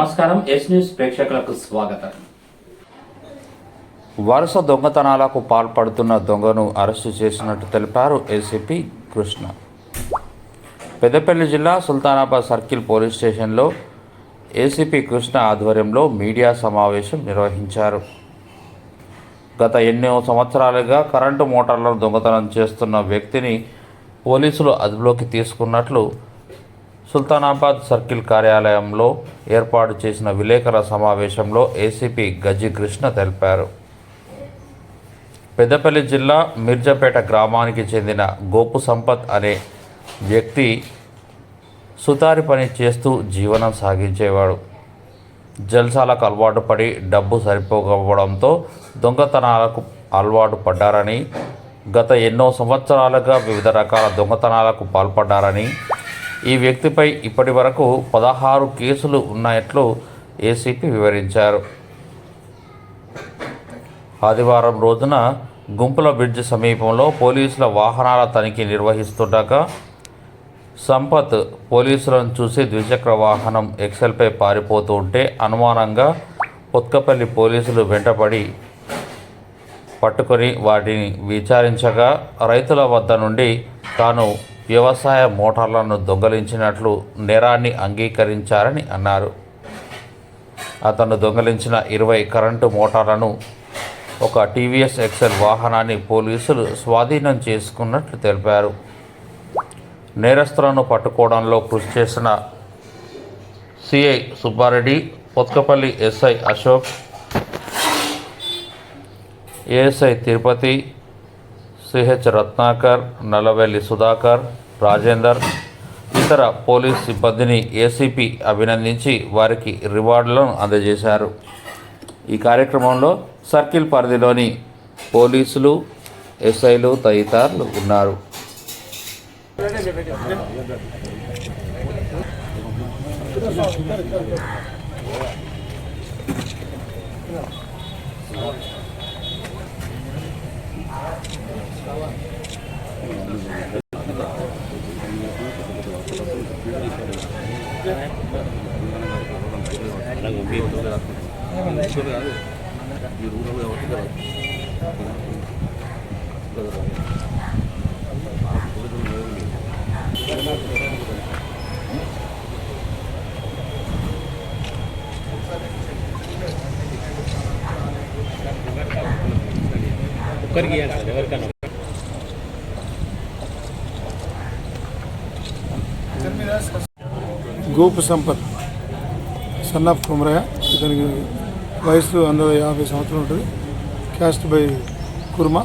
నమస్కారం yes news ప్రేక్షకులకు స్వాగతం. వరుస దొంగతనాలకు పాల్పడుతున్న దొంగను అరెస్టు చేసినట్టు తెలిపారు ఏసీపీ కృష్ణ. పెద్దపల్లి జిల్లా సుల్తానాబాద్ సర్కిల్ పోలీస్ స్టేషన్లో ఏసీపీ కృష్ణ ఆధ్వర్యంలో మీడియా సమావేశం నిర్వహించారు. గత ఎన్నో సంవత్సరాలుగా కరెంటు మోటార్లను దొంగతనం చేస్తున్న వ్యక్తిని పోలీసులు అదుపులోకి తీసుకున్నట్లు సుల్తానాబాద్ సర్కిల్ కార్యాలయంలో ఏర్పాటు చేసిన విలేకరుల సమావేశంలో ఏసీపీ గజ్జి కృష్ణ తెలిపారు. పెద్దపల్లి జిల్లా మిర్జాపేట గ్రామానికి చెందిన గోపు సంపత్ అనే వ్యక్తి సుతారి పని చేస్తూ జీవనం సాగించేవాడు. జల్సాలకు అలవాటు పడి డబ్బు సరిపోకపోవడంతో దొంగతనాలకు అలవాటు పడ్డారని గత ఎన్నో సంవత్సరాలుగా వివిధ రకాల దొంగతనాలకు పాల్పడ్డారని ఈ వ్యక్తిపై ఇప్పటి వరకు పదహారు కేసులు ఉన్నట్లు ఏసీపీ వివరించారు. ఆదివారం రోజున గుంపుల బ్రిడ్జ్ సమీపంలో పోలీసుల వాహనాల తనిఖీ నిర్వహిస్తుండగా సంపత్ పోలీసులను చూసి ద్విచక్ర వాహనం ఎక్సెల్పై పారిపోతూ ఉంటే అనుమానంగా ఉత్కపల్లి పోలీసులు వెంటపడి పట్టుకొని వాటిని విచారించగా రైతుల వద్ద నుండి తాను వ్యవసాయ మోటార్లను దొంగలించినట్లు నేరాన్ని అంగీకరించారని అన్నారు. అతను దొంగలించిన ఇరవై కరెంటు మోటార్లను ఒక టీవీఎస్ ఎక్సెల్ వాహనాన్ని పోలీసులు స్వాధీనం చేసుకున్నట్లు తెలిపారు. నేరస్తులను పట్టుకోవడంలో కృషి చేసిన CI Subbareddy Potkapalli SI Ashok ASI Tirupati CH Ratnakar Nallavelli Sudhakar Rajender ఇతర పోలీస్ సిబ్బందిని ఏసీపీ అభినందించి వారికి రివార్డులను అందజేశారు. ఈ కార్యక్రమంలో సర్కిల్ పరిధిలోని పోలీసులు ఎస్ఐలు తదితరులు ఉన్నారు. ఒక్కరికి ఇవ్వాలి సార్ ఎవరికైనా గోపు సంపత్ సన్ ఆఫ్ కుమరయ్య. ఇతనికి వయసు అందులో యాభై సంవత్సరాలు ఉంటుంది. Cast by kurma.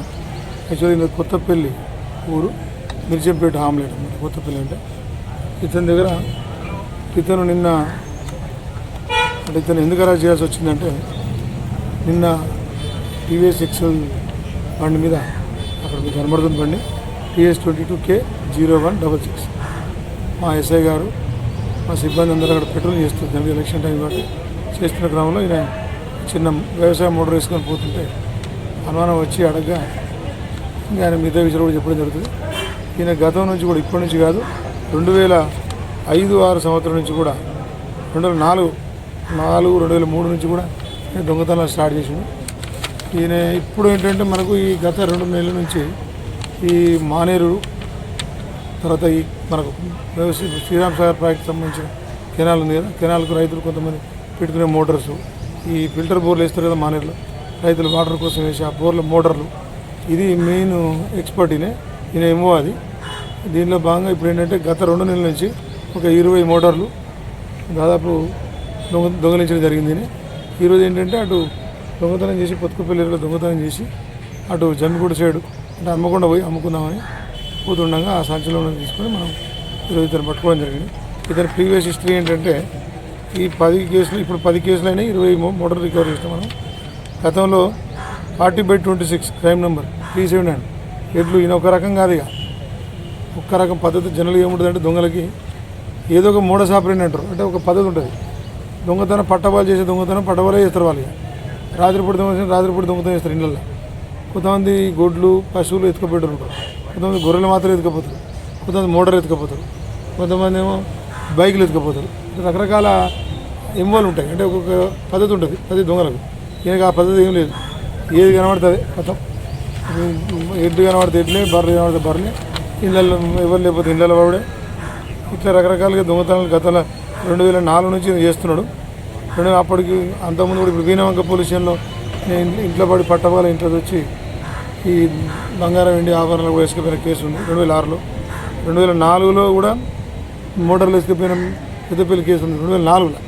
యాక్చువల్లీ ఇది కొత్తపల్లి ఊరు మిర్జంపేట హామ్లెట్ అనమాట కొత్తపల్లి అంటే. ఇతని దగ్గర ఇతను నిన్న అంటే ఇతను ఎందుకు అలా చేయాల్సి వచ్చిందంటే నిన్న టీవీఎస్ ఎక్సెల్ బండి మీద అక్కడ మీకు కనబడుతుంది బండి TS twenty two K zero one double six. మా ఎస్ఐ గారు మా సిబ్బంది అందరూ అక్కడ పెట్రోల్ చేస్తుంది ఎలక్షన్ టైం కాబట్టి. చేస్తున్న క్రమంలో ఈయన చిన్న వ్యవసాయ మోటార్ వేసుకొని పోతుంటే అనుమానం వచ్చి అడగగా ఇంకా ఆయన మిగతా విషయాలు కూడా చెప్పడం జరుగుతుంది. ఈయన గతం నుంచి కూడా ఇప్పటి నుంచి కాదు రెండు వేల ఐదు ఆరు సంవత్సరం నుంచి కూడా రెండు వేల నాలుగు నాలుగు రెండు వేల మూడు నుంచి కూడా నేను దొంగతనాలు స్టార్ట్ చేసిండు. ఈయన ఇప్పుడు ఏంటంటే మనకు ఈ గత రెండు నెలల నుంచి ఈ మానేరు తర్వాత ఈ మనకు శ్రీరామ్ సాగర్ ప్రాజెక్ట్ సంబంధించిన కెనాల్ ఉంది కదా. కెనాల్కు రైతులు కొంతమంది పెట్టుకునే మోటార్స్. ఈ ఫిల్టర్ బోర్లు వేస్తారు కదా మా నీళ్ళు రైతులు వాటర్ కోసం వేసి ఆ బోర్ల మోటార్లు. ఇది మెయిన్ ఎక్స్పర్ట్ ఈయన ఈయన ఏమో అది. దీనిలో భాగంగా ఇప్పుడు ఏంటంటే గత రెండు నెలల నుంచి ఒక ఇరవై మోటార్లు దాదాపు దొంగ దొంగలించడం జరిగింది ఈరోజు ఏంటంటే అటు దొంగతనం చేసి పొత్తుకుపల్లిలో దొంగతనం చేసి అటు జమ్మిగూడ సైడు అంటే అమ్మకుండా పోయి అమ్ముకుందామని పోతుండగా ఆ సంచిలో తీసుకొని మనం ఈరోజు ఇతను పట్టుకోవడం జరిగింది. ఇతని ప్రీవియస్ హిస్టరీ ఏంటంటే ఈ పది కేసులు ఇప్పుడు పది కేసులు ఇరవై మోటార్ రికవరీ చేస్తాం మనం. గతంలో forty by twenty six crime number three seven nine. ఎట్లు ఈయన ఒక రకం కాదు ఇక ఒక్క రకం పద్ధతి జనరల్గా ఏముంటుందంటే దొంగలకి ఏదో ఒక మూడ సాపరేట్ అంటారు. అంటే ఒక పద్ధతి ఉంటుంది. దొంగతనం పట్టవాళ్ళు చేసే దొంగతనం పట్టవాళ్ళే చేస్తారు వాళ్ళు రాత్రిపూట దొంగతనం రాత్రిపూట దొంగతనం చేస్తారు ఇళ్ళల్లో కొంతమంది గొడ్లు పశువులు ఎత్తుకుపెట్టారు ఉంటారు. కొంతమంది గొర్రెలు మాత్రం ఎత్తుకపోతారు. కొంతమంది మోటార్ ఎత్తుకపోతారు. కొంతమంది ఏమో బైకులు ఎత్తుకపోతారు. రకరకాల ఇన్వాల్వ్ ఉంటాయి. అంటే ఒక్కొక్క పద్ధతి ఉంటుంది. పది దొంగలకు. ఈయనకి ఆ పద్ధతి ఏం లేదు. ఏది కనబడుతుంది? మొత్తం ఎడ్లు కనబడితే ఎడ్లే బర్రెలు కనబడితే బర్రెలే. ఇళ్ళల్లో ఎవరు లేకపోతే ఇళ్ళ వాడే ఇట్లా రకరకాలుగా దొంగతనాలు గతంలో రెండు వేల నాలుగు నుంచి చేస్తున్నాడు. రెండు వేల అప్పటికి అంతకుముందు కూడా ఇప్పుడు వీణవంక పోలీస్ స్టేషన్లో నేను ఇంట్లో పడి పట్టబాల ఇంట్లో వచ్చి ఈ బంగారం వెండి ఆభరణాలు వేసుకుపోయిన కేసు ఉంది రెండు వేల ఆరులో రెండు వేల నాలుగులో కూడా మోటార్లు వేసుకుపోయిన పెద్దపల్లి కేసు ఉంది రెండు వేల నాలుగులో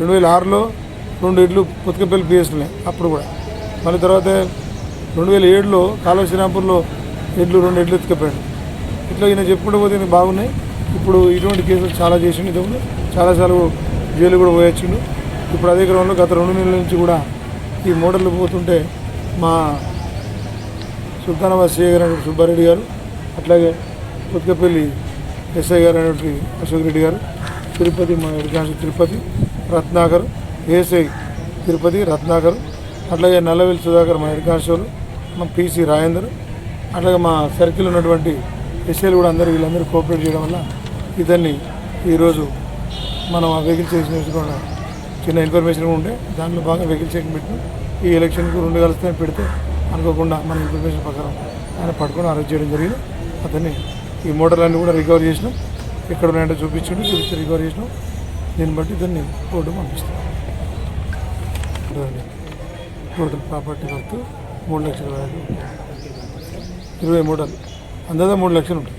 రెండు వేల ఆరులో రెండు ఎడ్లు పుతకపల్లి పిఎస్లున్నాయి అప్పుడు కూడా. మళ్ళీ తర్వాత రెండు వేల ఏడులో కాలువ శ్రీరాంపూర్లో ఎడ్లు రెండు ఎడ్లు ఎత్తుకపోయాడు. ఇట్లా ఈయన చెప్పుకుంటూ పోతే ఈయన బాగున్నాయి. ఇప్పుడు ఇటువంటి కేసులు చాలా చేసిండు ఇంతకుముందు చాలాసార్లు జైలు కూడా పోయొచ్చిండు. ఇప్పుడు అదే క్రమంలో గత రెండు నెలల నుంచి కూడా ఈ మోటార్లు పోతుంటే మా సుల్తానాబాద్ సిఐ గారు అనేటువంటి సుబ్బారెడ్డి గారు అట్లాగే కొత్తపల్లి ఎస్ఐ గారు అనేటువంటి అశోక్ రెడ్డి గారు తిరుపతి మా తిరుపతి రత్నాకర్ ఏఎస్ఐ తిరుపతి రత్నాకర్ అట్లాగే నల్లవెల్లి సుధాకర్ మా ఎడ్కాన్సోలు మా పీసీ రాజేందర్ అట్లాగే మా సర్కిల్ ఉన్నటువంటి ఎస్ఐలు కూడా అందరూ వీళ్ళందరూ కోఆపరేట్ చేయడం వల్ల ఇతన్ని ఈరోజు మనం ఆ వెహికల్ చేసిన కూడా చిన్న ఇన్ఫర్మేషన్ ఉండే దాంట్లో బాగా వెహికల్ చెక్ పెట్టిన. ఈ ఎలక్షన్కు రెండు కలిస్తే పెడితే అనుకోకుండా మన ఇన్ఫర్మేషన్ ప్రకారం ఆయన పట్టుకొని అరెస్ట్ చేయడం జరిగింది. అతన్ని ఈ మోటార్లన్నీ కూడా రికవర్ చేసినాం. ఎక్కడ ఉన్నాయంటే చూపించండి చూపించి రికవర్ చేసినాం. దీన్ని బట్టి దాన్ని కోర్టు పంపిస్తాం. టోటల్ ప్రాపర్టీ వర్త్ మూడు లక్షల ఇరవై మూటలు. అందాదా మూడు లక్షలు ఉంటుంది